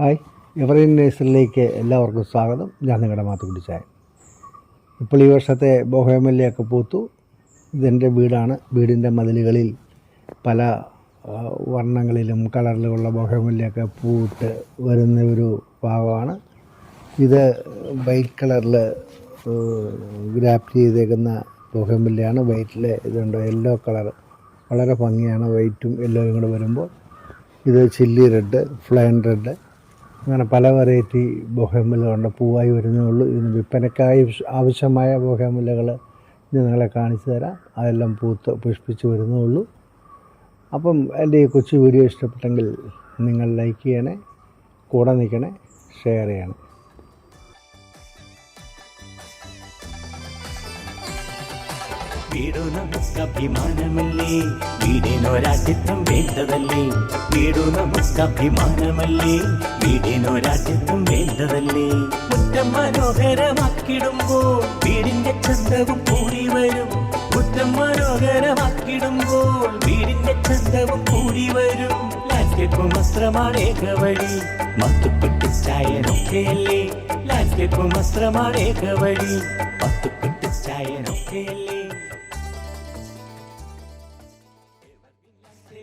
Hi. എവറീൻ നേഴ്സറിലേക്ക് എല്ലാവർക്കും സ്വാഗതം. ഞാൻ നിങ്ങളുടെ മാത്തുക്കുട്ടി ചായ. ഇപ്പോൾ ഈ വർഷത്തെ ബോഹേമല്ലയൊക്കെ പൂത്തു. ഇതെന്റെ വീടാണ്. വീടിന്റെ മതിലുകളിൽ പല വർണങ്ങളിലും കളറിലുമുള്ള ബോഹേമല്ലയൊക്കെ പൂട്ട് വരുന്ന ഒരു ഭാഗമാണ്. ഇത് വൈറ്റ് കളറിൽ ഗ്രാഫ്റ്റ് ചെയ്തേക്കുന്ന ബോഹേമല്ലയാണ് വൈറ്റിൽ ഇതുണ്ട് യെല്ലോ കളർ വളരെ ഭംഗിയാണ് വൈറ്റും യെല്ലോയും കൂടെ വരുമ്പോൾ. ഇത് ചില്ലി റെഡ് ഫ്ലൈൻ റെഡ് അങ്ങനെ പല വെറൈറ്റി ബൊഹേമുലകളുണ്ട് പൂവായി വരുന്നേ ഉള്ളൂ. ഇതിന് വിൽപ്പനയ്ക്കായി ആവശ്യമായ ബൊഹേമുലകൾ നിങ്ങളെ കാണിച്ചു തരാം. അതെല്ലാം പൂത്ത് പുഷ്പിച്ച് വരുന്നേ ഉള്ളൂ. അപ്പം എന്റെ ഈ കൊച്ചു വീഡിയോ ഇഷ്ടപ്പെട്ടെങ്കിൽ നിങ്ങൾ ലൈക്ക് ചെയ്യണേ കൂടെ നിൽക്കണേ ഷെയർ ചെയ്യണേ. വീടു നമുക്ക് അഭിമാനമല്ലേ വീടിനൊരാജ്യത്വം വേണ്ടതല്ലേ? വീടു നമുക്ക് അഭിമാനമല്ലേ വീടിനൊരാജ്യത്വം വേണ്ടതല്ലേ? മുറ്റം മനോഹരമാക്കിടുമ്പോൾ വീടിന്റെ ചന്തവും കൂടി വരും. മുറ്റം മനോഹരമാക്കിടുമ്പോൾ വീടിന്റെ ചന്തവും കൂടി വരും. ലാൻഡ്സ്കേപ്പ് വസ്ത്രമാണ് ഏകവഴി മത്തുപ്പെട്ട് ചായനൊക്കെയല്ലേ? ലാൻഡ്സ്കേപ്പ് വസ്ത്രമാണ് ഏകവഴി മത്തുപ്പെട്ട് ചായനൊക്കെയല്ലേ?